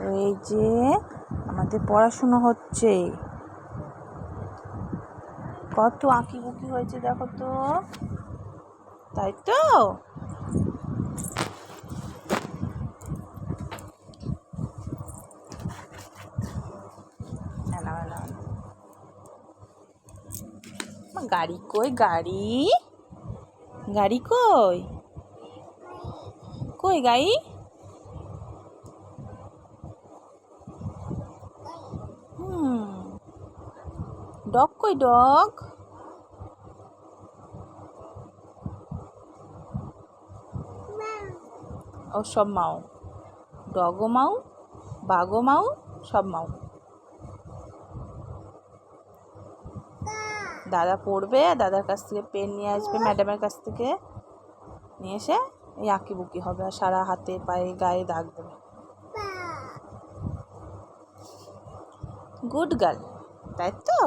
তো এই যে আমাদের পড়াশুনো হচ্ছে। কত আঁকি বুকি হয়েছে দেখো তো। তাই তো? গাড়ি কই, গাড়ি? গাড়ি কই? কই গাড়ি হুম ডগ কই ডগ ও, সব মাও। ডগও মাও, বাঘও মাও, সব মাও। দাদা পড়বে, দাদার কাছ থেকে পেন নিয়ে আসবে, ম্যাডামের কাছ থেকে। নিয়ে এসে এই আঁকি বুকি হবে, আর সারা হাতে, পায়ে, গায়ে দাগ দেবে। গুড গার্ল, তাই তো?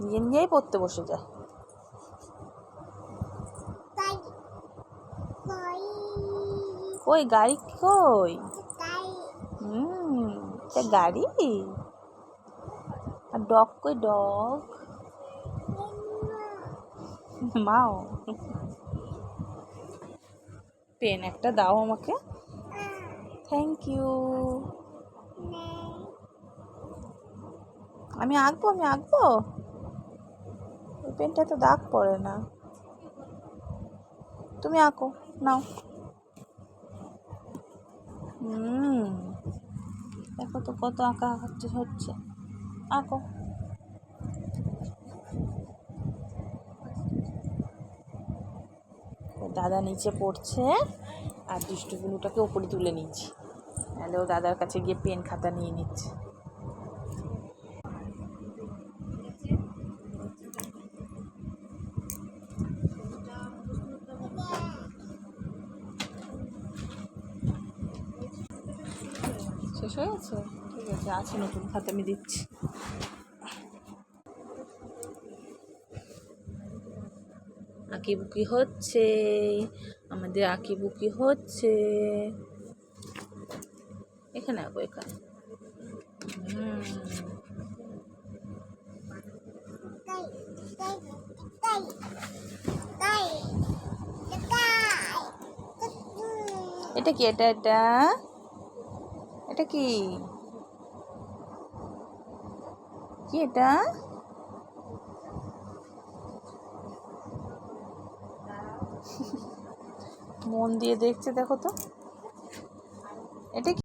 নিজে নিজেই পড়তে বসে যায় কই? গাড়ি কই? হুম গাড়ি? আর ডগ কই ডগ? মাও। পেন একটা দাও আমাকে। থ্যাংক ইউ আমি আঁকবো আমি আঁকবো? পেনটা তো দাগ পড়ে না। তুমি আঁকো, নাও। হুম, দেখো তো কত আঁকা হচ্ছে হচ্ছে। আঁকো। দাদা নিচে পড়ছে, আর দুষ্টুগুলোটাকে ওপরে তুলে নিচ্ছি। নাহলে ও দাদার কাছে গিয়ে পেন খাতা নিয়ে নিচ্ছে। শেষ হয়ে গেছে? ঠিক আছে আছে নতুন খাতা আমি দিচ্ছি। আঁকি বুকি হচ্ছে আমাদের আঁকি বুকি হচ্ছে। এখানে আঁকো এখানে। এটা কি এটা এটা? এটা কি? কি এটা? মন দিয়ে দেখছে দেখো তো। এটা কি?